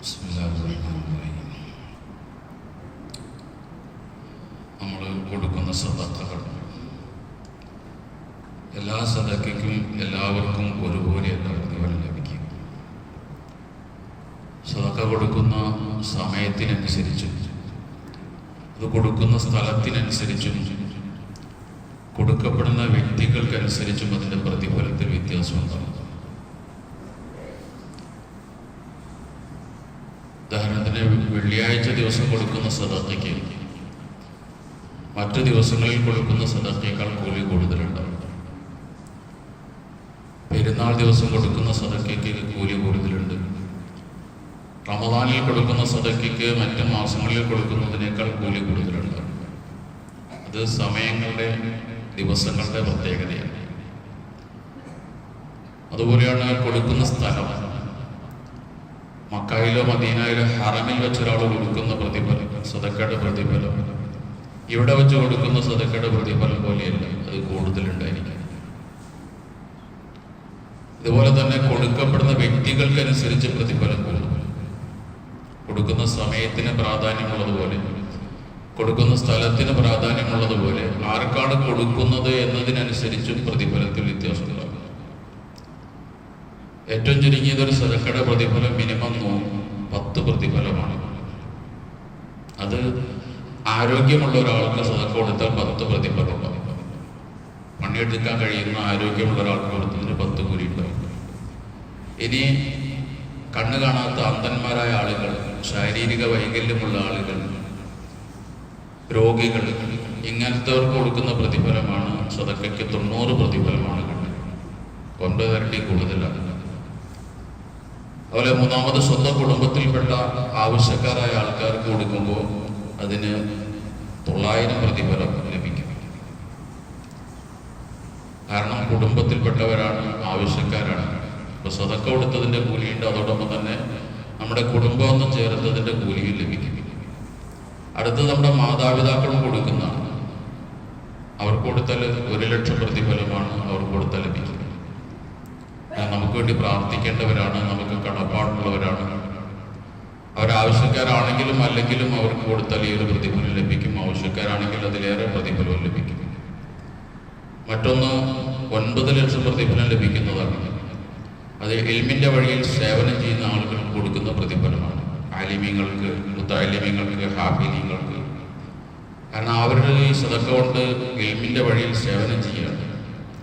بسم الله الرحمن الرحيم നമ്മൾ കൊടുക്കുന്ന സദക്കകൾ എല്ലാ സദക്കയ്ക്കും എല്ലാവർക്കും ഒരുപോലെയല്ല പ്രതിഫലം ലഭിക്കും സദക്ക കൊടുക്കുന്ന സമയത്തിനനുസരിച്ചും അത് കൊടുക്കുന്ന സ്ഥലത്തിനനുസരിച്ചും കൊടുക്കപ്പെടുന്ന വ്യക്തികൾക്കനുസരിച്ചും അതിൻ്റെ പ്രതിഫലത്തിൽ വ്യത്യാസമുണ്ടാകും ഉദാഹരണത്തിന് വെള്ളിയാഴ്ച ദിവസം കൊടുക്കുന്ന സദാത്തയ്ക്ക് മറ്റു ദിവസങ്ങളിൽ കൊടുക്കുന്ന സദക്കയേക്കാൾ കൂലി കൂടുതലുണ്ടാവും. പെരുന്നാൾ ദിവസം കൊടുക്കുന്ന സദക്കയ്ക്ക് കൂലി കൂടുതലുണ്ട്. റമദാനിൽ കൊടുക്കുന്ന സദക്കയ്ക്ക് മറ്റു മാസങ്ങളിൽ കൊടുക്കുന്നതിനേക്കാൾ കൂലി കൂടുതലുണ്ട് അത് സമയങ്ങളുടെ ദിവസങ്ങളുടെ പ്രത്യേകതയാണ്. അതുപോലെയാണ് കൊടുക്കുന്ന സ്ഥലം. മക്കായിലോ മദീനയിലോ ഹറമിൽ വെച്ച് ഒരാൾ കൊടുക്കുന്ന പ്രതിഫലം സദക്കയുടെ പ്രതിഫലം. ഇവിടെ വെച്ച് കൊടുക്കുന്ന സദക്കയുടെ പ്രതിഫലം പോലെയല്ല അത് കൂടുതലുണ്ടായിരിക്കും. ഇതുപോലെ തന്നെ കൊടുക്കപ്പെടുന്ന വ്യക്തികൾക്കനുസരിച്ച് പ്രതിഫലം കൂടും കൊടുക്കുന്ന സമയത്തിന് പ്രാധാന്യമുള്ളതുപോലെ കൊടുക്കുന്ന സ്ഥലത്തിന് പ്രാധാന്യമുള്ളതുപോലെ ആർക്കാണ് കൊടുക്കുന്നത് എന്നതിനനുസരിച്ചും പ്രതിഫലത്തിൽ വ്യത്യാസമുണ്ടാകും ഏറ്റവും ചുരുങ്ങിയത് ഒരു പ്രതിഫലം മിനിമം പത്ത് പ്രതിഫലമാണ്. അത് ആരോഗ്യമുള്ള ഒരാൾക്ക് സദക്ക കൊടുത്താൽ പത്ത് പ്രതിഫലം പണിയെടുക്കാൻ കഴിയുന്ന ആരോഗ്യമുള്ള ഒരാൾക്ക് കൊടുത്തതിന് പത്ത് കൂലി ഉണ്ടാവും ഇനി കണ്ണു കാണാത്ത അന്ധന്മാരായ ആളുകൾ ശാരീരിക വൈകല്യമുള്ള ആളുകൾ രോഗികൾ ഇങ്ങനത്തെവർക്ക് കൊടുക്കുന്ന പ്രതിഫലമാണ് സദക്കയ്ക്ക് തൊണ്ണൂറ് പ്രതിഫലമാണ് കണ്ടത് ഒൻപതരട്ടി കൂടുതലാണ്. അതുപോലെ മൂന്നാമത് സ്വന്തം കുടുംബത്തിൽപ്പെട്ട ആവശ്യക്കാരായ ആൾക്കാർക്ക് കൊടുക്കുമ്പോൾ അതിന് തൊള്ളായിരം പ്രതിഫലം ലഭിക്കും. കാരണം കുടുംബത്തിൽപ്പെട്ടവരാണ് ആവശ്യക്കാരാണ്. ഇപ്പൊ സ്വതക്ക കൊടുത്തതിന്റെ കൂലിയുണ്ട്. അതോടൊപ്പം തന്നെ നമ്മുടെ കുടുംബം ഒന്ന് ചേർത്തതിന്റെ കൂലിയും ലഭിക്കും. അടുത്തത് നമ്മുടെ മാതാപിതാക്കളും കൊടുക്കുന്നതാണ്. അവർക്ക് കൊടുത്താൽ ഒരു ലക്ഷം പ്രതിഫലമാണ് അവർക്ക് കൊടുത്താൽ ലഭിക്കുന്നത് നമുക്ക് വേണ്ടി പ്രാർത്ഥിക്കേണ്ടവരാണ് നമുക്ക് കടപ്പാടുള്ളവരാണ്. അവരാവശ്യക്കാരാണെങ്കിലും അല്ലെങ്കിലും അവർക്ക് കൊടുത്താൽ ഈ ഒരു പ്രതിഫലം ലഭിക്കും. ആവശ്യക്കാരാണെങ്കിൽ അതിലേറെ പ്രതിഫലവും ലഭിക്കും. മറ്റൊന്ന് ഒൻപത് ലക്ഷം പ്രതിഫലം ലഭിക്കുന്നതാണ്? അത് എൽമിന്റെ വഴിയിൽ സേവനം ചെയ്യുന്ന ആളുകൾക്ക് കൊടുക്കുന്ന പ്രതിഫലമാണ്. ആലിമ്യങ്ങൾക്ക് മുത്താലിമ്യങ്ങൾക്ക് ഹാഫിലിങ്ങൾക്ക്. കാരണം അവരുടെ ഈ സദക്ക കൊണ്ട് എൽമിന്റെ വഴിയിൽ സേവനം ചെയ്യുകയാണ്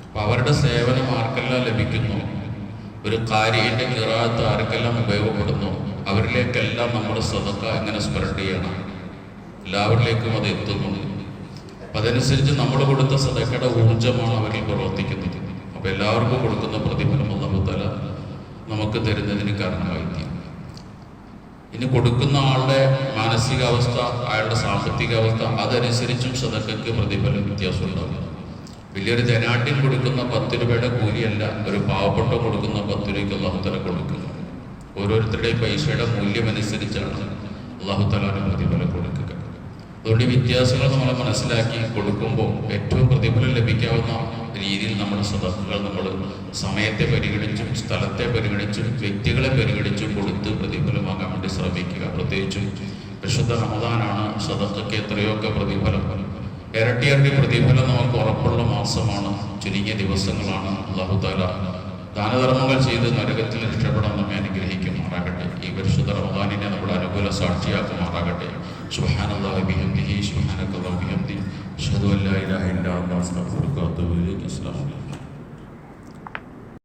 അപ്പം അവരുടെ സേവനം ആർക്കെല്ലാം ലഭിക്കുന്നു? ഒരു കാര്യന്റെ കിറാത്ത് ആർക്കെല്ലാം ഉപയോഗപ്പെടുന്നു? അവരിലേക്കെല്ലാം നമ്മൾ സദക്ക എങ്ങനെ സ്പ്രെഡ് ചെയ്യണം. എല്ലാവരിലേക്കും അത് എത്തുന്നുണ്ട്. അപ്പം അതനുസരിച്ച് നമ്മൾ കൊടുത്ത സദക്കയുടെ ഊർജമാണ് അവരിൽ പ്രവർത്തിക്കുന്നത്. അപ്പോൾ എല്ലാവർക്കും കൊടുക്കുന്ന പ്രതിഫലം അള്ളാഹുത്തല നമുക്ക് തരുന്നതിന് കാരണമായി ഇനി കൊടുക്കുന്ന ആളുടെ മാനസികാവസ്ഥ അയാളുടെ സാമ്പത്തികാവസ്ഥ അതനുസരിച്ചും സദക്കയ്ക്ക് പ്രതിഫലം വ്യത്യാസമുണ്ടാകും. വലിയൊരു ധനാട്ടിൽ കൊടുക്കുന്ന പത്ത് രൂപയുടെ കൂലിയല്ല ഒരു പാവപ്പെട്ട കൊടുക്കുന്ന പത്ത് രൂപയ്ക്ക് അള്ളാഹുത്തല കൊടുക്കുക ഓരോരുത്തരുടെയും പൈസയുടെ മൂല്യം അനുസരിച്ചാണ് അള്ളാഹുത്തലാന് പ്രതിഫലം കൊടുക്കുക. അതുകൊണ്ട് വ്യത്യാസങ്ങൾ നമ്മൾ മനസ്സിലാക്കി കൊടുക്കുമ്പോൾ ഏറ്റവും പ്രതിഫലം ലഭിക്കാവുന്ന രീതിയിൽ നമ്മുടെ സദസ്സുകൾ നമ്മൾ സമയത്തെ പരിഗണിച്ചും സ്ഥലത്തെ പരിഗണിച്ചും വ്യക്തികളെ പരിഗണിച്ചും കൊടുത്ത് പ്രതിഫലമാകാൻ വേണ്ടി ശ്രമിക്കുക. പ്രത്യേകിച്ചും വിശുദ്ധ റമദാനാണ് സദസ്സൊക്കെ എത്രയൊക്കെ പ്രതിഫലം. ഇരട്ടിയരുടെ പ്രതിഫലം നമുക്ക് ഉറപ്പുള്ള മാസമാണ്. ചുരുങ്ങിയ ദിവസങ്ങളാണ്. അള്ളാഹുദാല ദാനധർമ്മങ്ങൾ ചെയ്ത് നരകത്തിൽ രക്ഷപ്പെടാൻ നമ്മെ അനുഗ്രഹിക്കുമാറാകട്ടെ. ഈ പരിശുദ്ധ റമദാനിനെ നമ്മൾ അനുകൂല സാക്ഷിയാക്കും മാറാകട്ടെ الله بحمده سبحانك اللهم وبحمدك أشهد